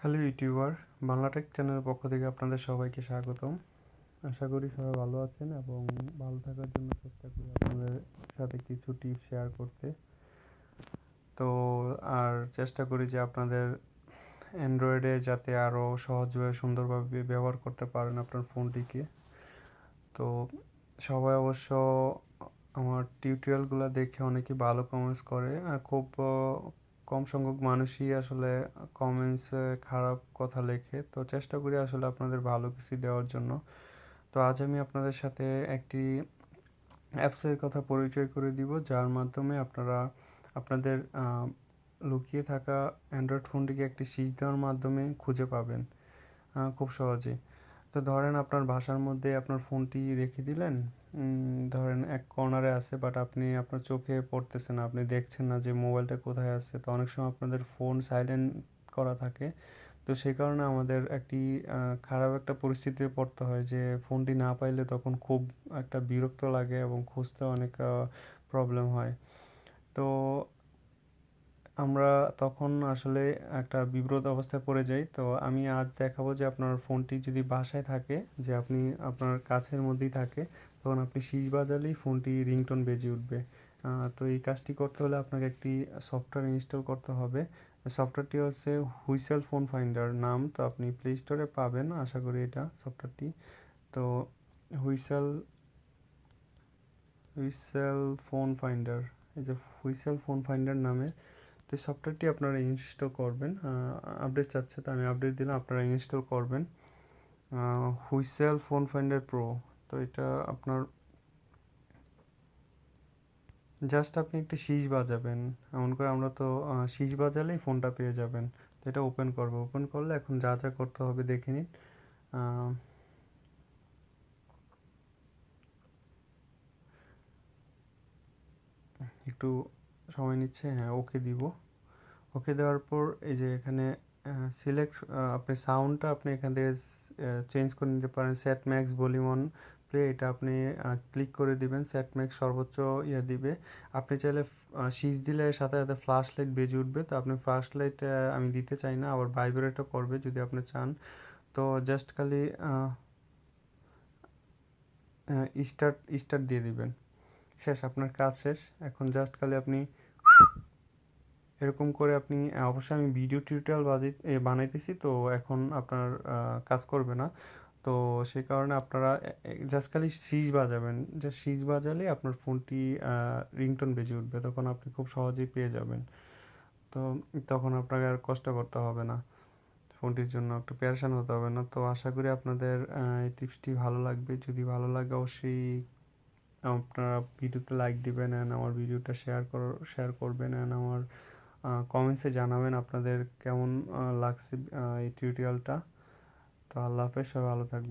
Hello YouTuber Bangla Tech চ্যানেলের পক্ষ থেকে আপনাদের সবাইকে স্বাগতম। আশা করি সবাই ভালো আছেন এবং ভালো থাকার জন্য চেষ্টা করি আপনাদের সাথে কিছু টিপস শেয়ার করতে। তো আর চেষ্টা করি যে আপনাদের অ্যান্ড্রয়েডে যাতে আরও সহজভাবে, সুন্দরভাবে ব্যবহার করতে পারেন আপনার ফোনটিকে। তো সবাই অবশ্য আমার টিউটোরিয়ালগুলো দেখে অনেকেই ভালো কমেন্টস করে। আর খুব কম সংখ্যক মানুষই আসলে কমেন্টসে খারাপ কথা লেখে। তো চেষ্টা করি আসলে আপনাদের ভালো কিছু দেওয়ার জন্য। তো আজ আমি আপনাদের সাথে একটি অ্যাপসের কথা পরিচয় করে দিব, যার মাধ্যমে আপনারা আপনাদের লুকিয়ে থাকা অ্যান্ড্রয়েড ফোনটিকে একটি সিজ দেওয়ার মাধ্যমে খুঁজে পাবেন। খুব সহজে তো ধরেন আপনার বাসার মধ্যে আপনার ফোনটি রেখে দিলেন ধরেন এক কর্নারে আছে বাট আপনি আপনার চোখে পড়তেছে না, আপনি দেখছেন না যে মোবাইলটা কোথায় আছে। তো অনেক সময় আপনাদের ফোন সাইলেন্ট করা থাকে। তো সেই কারণে আমাদের একটি খারাপ একটা পরিস্থিতিতে পড়তে হয় যে ফোনটি না পাইলে তখন খুব একটা বিরক্ত লাগে এবং খুঁজতে অনেক প্রবলেম হয়। তো আমরা তখন আসলে একটা বিব্রত অবস্থায় পড়ে যাই। তো আমি আজ দেখাবো যে আপনার ফোনটি যদি বাসায় থাকে, যে আপনি আপনার কাছের মধ্যেই থাকে, তখন আপনি শীষ বাজালেই ফোনটি রিংটোন বেজে উঠবে। তো এই কাজটি করতে হলে আপনাকে একটি সফটওয়্যার ইনস্টল করতে হবে। সফটওয়্যারটি হচ্ছে হুইসেল ফোন ফাইন্ডার নাম। তো আপনি প্লে স্টোরে পাবেন, আশা করি এটা সফটওয়্যারটি। তো হুইসেল হুইসেল ফোন ফাইন্ডার, এই যে হুইসেল ফোন ফাইন্ডার নামে তো এই সফটওয়্যারটি আপনারা ইনস্টল করবেন। আপডেট চাচ্ছে তো আমি আপডেট দিলাম, আপনারা ইনস্টল করবেন। হুইসেল ফোন ফাইন্ডার প্রো তো এটা আপনার জাস্ট আপনি একটি শীষ বাজাবেন। এমন করে আমরা তো শীষ বাজালেই ফোনটা পেয়ে যাবেন। তো এটা ওপেন করব। ওপেন করলে এখন যা যা করতে হবে দেখে নিন। একটু সময় নিচ্ছে হ্যাঁ ওকে দিব। ওকে দেওয়ার পর এই যে এখানে সিলেক্ট আপনি সাউন্ডটা আপনি এখান থেকে চেঞ্জ করে নিতে পারেন। সেট ম্যাক্স ভলিউম প্লে এটা আপনি ক্লিক করে দিবেন। সেট ম্যাক্স সর্বোচ্চ ইয়ে দিবে। আপনি চাইলে সিজ দিলে সাথে সাথে ফ্ল্যাশ লাইট বেজে উঠবে। তো আপনি ফ্ল্যাশ লাইট আমি দিতে চাই না, আবার ভাইব্রেটও করবে যদি আপনি চান। তো জাস্ট খালি স্টার্ট স্টার্ট দিয়ে দিবেন। শেষ, আপনার কাজ শেষ। এখন জাস্ট খালি আপনি এরকম করে আপনি অবশ্যই আমি ভিডিও টিউটোরিয়াল বাজি বানাইতেছি, তো এখন আপনার কাজ করবে না। তো সেই কারণে আপনারা জাস্ট খালি সিজ বাজাবেন। জাস্ট সিজ বাজালে আপনার ফোনটি রিংটোন বেজে উঠবে, তখন আপনি খুব সহজেই পেয়ে যাবেন। তো তখন আপনাকে আর কষ্ট করতে হবে না। ফোনটির জন্য একটু প্যারেশান হতে হবে না। তো আশা করি আপনাদের এই টিপসটি ভালো লাগবে। যদি ভালো লাগে অবশ্যই আপনারা ভিডিওতে লাইক দিবেন অ্যান্ড আমার ভিডিওটা শেয়ার কর শেয়ার করবেন অ্যান্ড আমার কমেন্টসে জানাবেন আপনাদের কেমন লাগছে এই টিউটোরিয়ালটা তো আল্লাহ হাফেজ, সবাই ভালো থাকবে